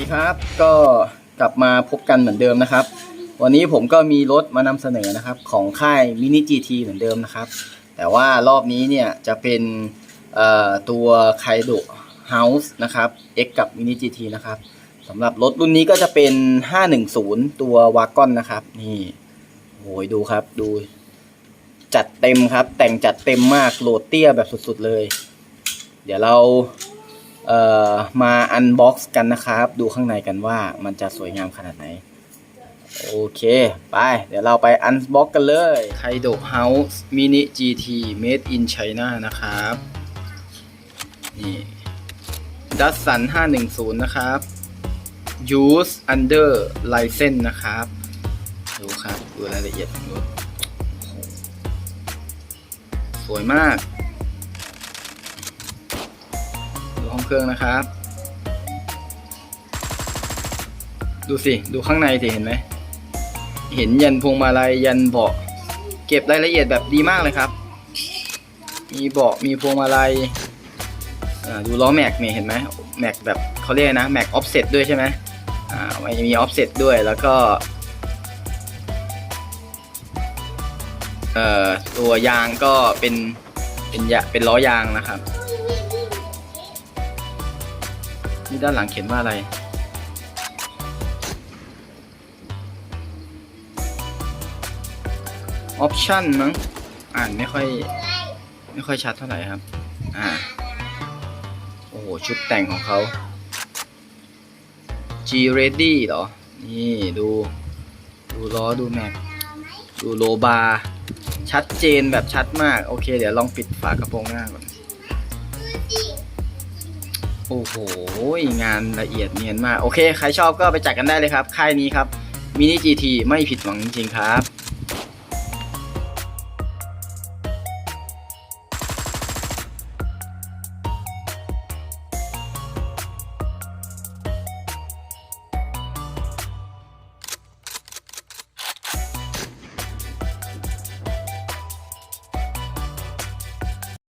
ดีครับก็กลับมาพบกันเหมือนเดิมนะครับ วันนี้ผมก็มีรถมานำเสนอนะครับของค่ายมินิ GT เหมือนเดิมนะครับ แต่ว่ารอบนี้เนี่ยจะเป็นตัวไคโดเฮาส์นะครับ X กับมินิ GT นะครับสำหรับรถรุ่นนี้ก็จะเป็น 510 ตัววากอนนะครับ นี่โอ้ยดูครับดู จัดเต็มครับ แต่งจัดเต็มมากโหลดเตี้ยแบบสุดๆเลย เดี๋ยวเรา เอ่อมาอันบ็อกซ์กันนะครับ ดูข้างในกันว่ามันจะสวยงามขนาดไหน โอเค ไป เดี๋ยวเราไปอันบ็อกกันเลยไคโดเฮาส์มินิ GT Made in China นะครับ นี่ดัสสัน510 นะครับ Use under license นะครับ ดูครับ ดูรายละเอียดของรถสวยมาก เครื่องนะครับ ดูสิ ดูข้างในสิเห็นไหม เห็นยันพวงมาลัยยันเบาะ เก็บรายละเอียดแบบดีมากเลยครับ มีเบาะมีพวงมาลัยดูล้อแม็กเนี่ยเห็นไหมแม็กแบบเขาเรียกนะแม็กออฟเซ็ตด้วยใช่ไหมอ่ามันจะมีออฟเซ็ตด้วยแล้วก็เอ่อตัวยางก็เป็นเป็นยาเป็นล้อยางนะครับ นี่ด้านหลังเขียนว่าอะไร ออปชั่นมั้ง อ่านไม่ค่อย ไม่ค่อยชัดเท่าไหร่ครับ อ่า โอ้โห ชุดแต่งของเขา G ready เหรอ นี่ดู ดูล้อดูแม็กดูโลบา ชัดเจนแบบชัดมาก โอเค เดี๋ยวลองปิดฝากระโปรงหน้าก่อน โอ้โห งานละเอียดเนียนมาก โอเค ใครชอบก็ไปจัดกันได้เลยครับ ค่ายนี้ครับมินิ GT ไม่ผิดหวังจริงๆครับ